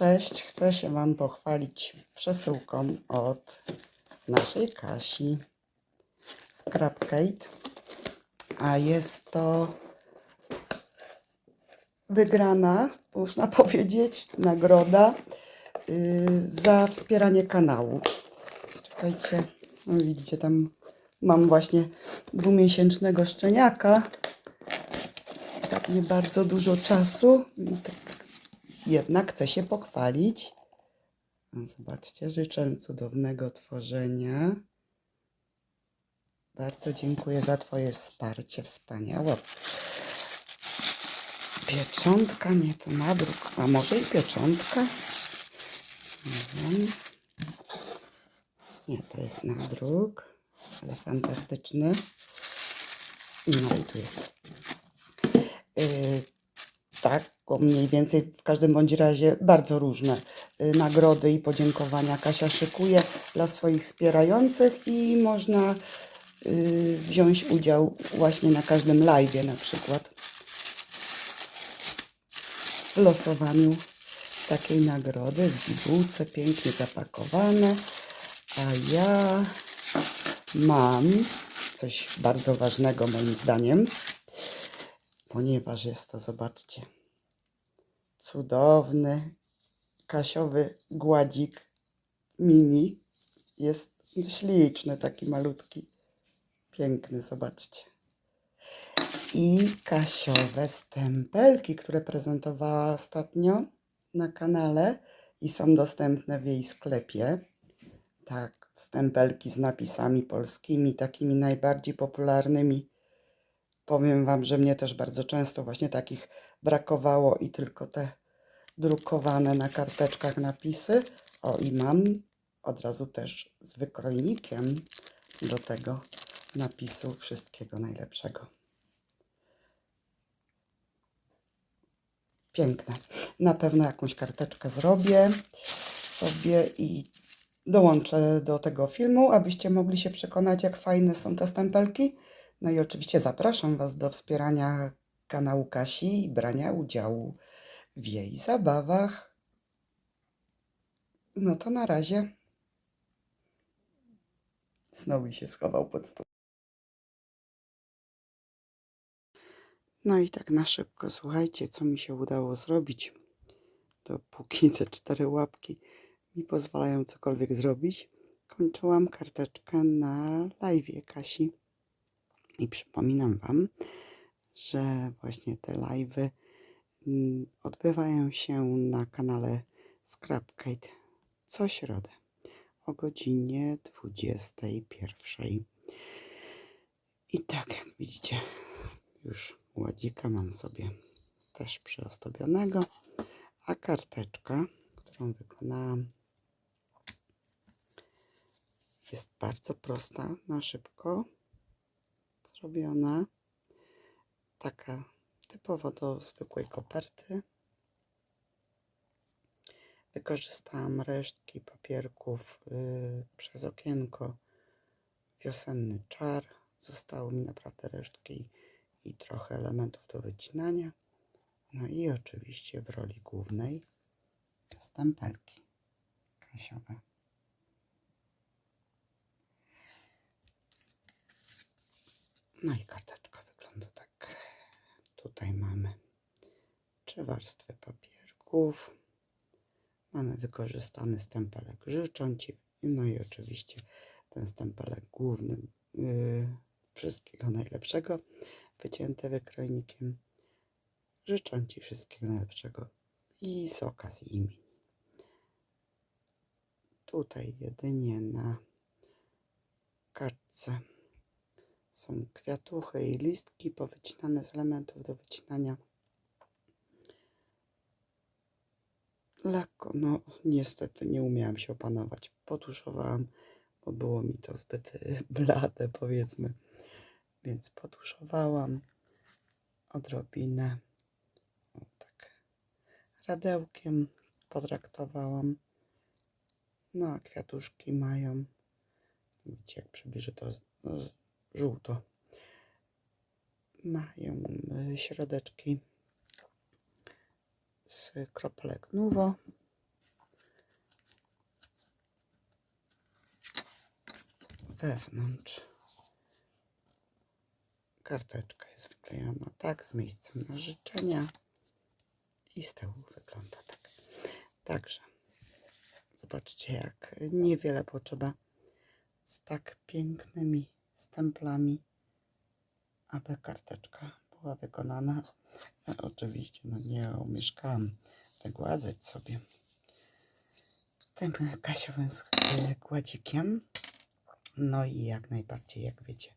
Cześć, chcę się Wam pochwalić przesyłką od naszej Kasi Scrapcade, a jest to wygrana, można powiedzieć, nagroda yy, za wspieranie kanału. Czekajcie, no widzicie, tam mam właśnie dwumiesięcznego szczeniaka. Tak nie bardzo dużo czasu. Tak jednak chcę się pochwalić. No, Zobaczcie, życzę cudownego tworzenia. Bardzo dziękuję za Twoje wsparcie. Wspaniałe. Pieczątka, nie to nadruk, a może i pieczątka? Nie wiem. Nie, to jest nadruk, ale fantastyczny. No i tu jest yy, tak, mniej więcej w każdym bądź razie bardzo różne y, nagrody i podziękowania Kasia szykuje dla swoich wspierających i można y, wziąć udział właśnie na każdym live na przykład. W losowaniu takiej nagrody w bibułce pięknie zapakowane a ja mam coś bardzo ważnego moim zdaniem ponieważ jest to, zobaczcie, cudowny kasiowy gładzik mini. Jest śliczny, taki malutki, piękny, zobaczcie. I kasiowe stempelki, które prezentowała ostatnio na kanale i są dostępne w jej sklepie. Tak, stempelki z napisami polskimi, takimi najbardziej popularnymi Powiem Wam, że mnie też bardzo często właśnie takich brakowało i tylko te drukowane na karteczkach napisy. O, i mam od razu też z wykrojnikiem do tego napisu wszystkiego najlepszego. Piękne. Na pewno jakąś karteczkę zrobię sobie i dołączę do tego filmu, abyście mogli się przekonać, jak fajne są te stempelki. No i oczywiście zapraszam Was do wspierania kanału Kasi i brania udziału w jej zabawach. No to na razie. Znowu się schował pod stół. No i tak na szybko, słuchajcie, co mi się udało zrobić. Dopóki te cztery łapki mi pozwalają cokolwiek zrobić, kończyłam karteczkę na live Kasi. I przypominam Wam, że właśnie te live'y mm, odbywają się na kanale Scrapkite co środę o godzinie 21. I tak jak widzicie, już ładzika mam sobie też przyozdobionego, a karteczka, którą wykonałam, jest bardzo prosta, na szybko zrobiona. Taka typowo do zwykłej koperty. Wykorzystałam resztki papierków yy, przez okienko wiosenny czar. Zostały mi naprawdę resztki i trochę elementów do wycinania. No i oczywiście w roli głównej stempelki kasiowe. No i karteczka wygląda tak. Tutaj mamy trzy warstwy papierków. Mamy wykorzystany stempelek życzę Ci. No i oczywiście ten stempelek główny. Yy, wszystkiego najlepszego. Wycięty wykrojnikiem. Życzę Ci wszystkiego najlepszego i z okazji imień. Tutaj jedynie na kartce są kwiatuchy i listki powycinane z elementów do wycinania. Lekko, no niestety nie umiałam się opanować. Potuszowałam, bo było mi to zbyt y, blade, powiedzmy. Więc potuszowałam odrobinę. O, tak radełkiem potraktowałam. No a kwiatuszki mają, widzicie jak przybliżę to z, żółto. Mają y, środeczki z kropelek Nuvo. Wewnątrz karteczka jest wklejona tak z miejscem na życzenia i z tyłu wygląda tak. Także zobaczcie jak niewiele potrzeba z tak pięknymi stemplami, aby karteczka była wykonana Oczywiście no nie umieszkałam wygładzać sobie tym kasiowym e, gładzikiem. No i jak najbardziej, jak wiecie,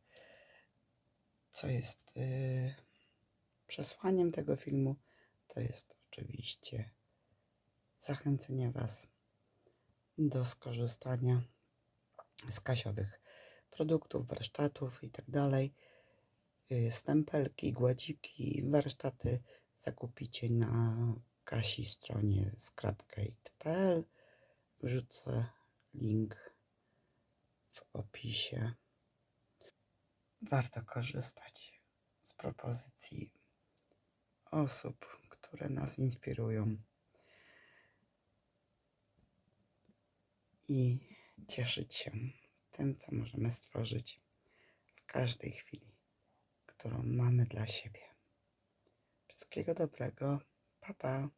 co jest y, przesłaniem tego filmu, to jest oczywiście zachęcenie Was do skorzystania z kasiowych produktów, warsztatów i tak dalej. Y, Stempelki, gładziki, warsztaty zakupicie na Kasi stronie scrapkate.pl. Wrzucę link w opisie. Warto korzystać z propozycji osób, które nas inspirują i cieszyć się tym, co możemy stworzyć w każdej chwili, którą mamy dla siebie. Wszystkiego dobrego. Pa, pa.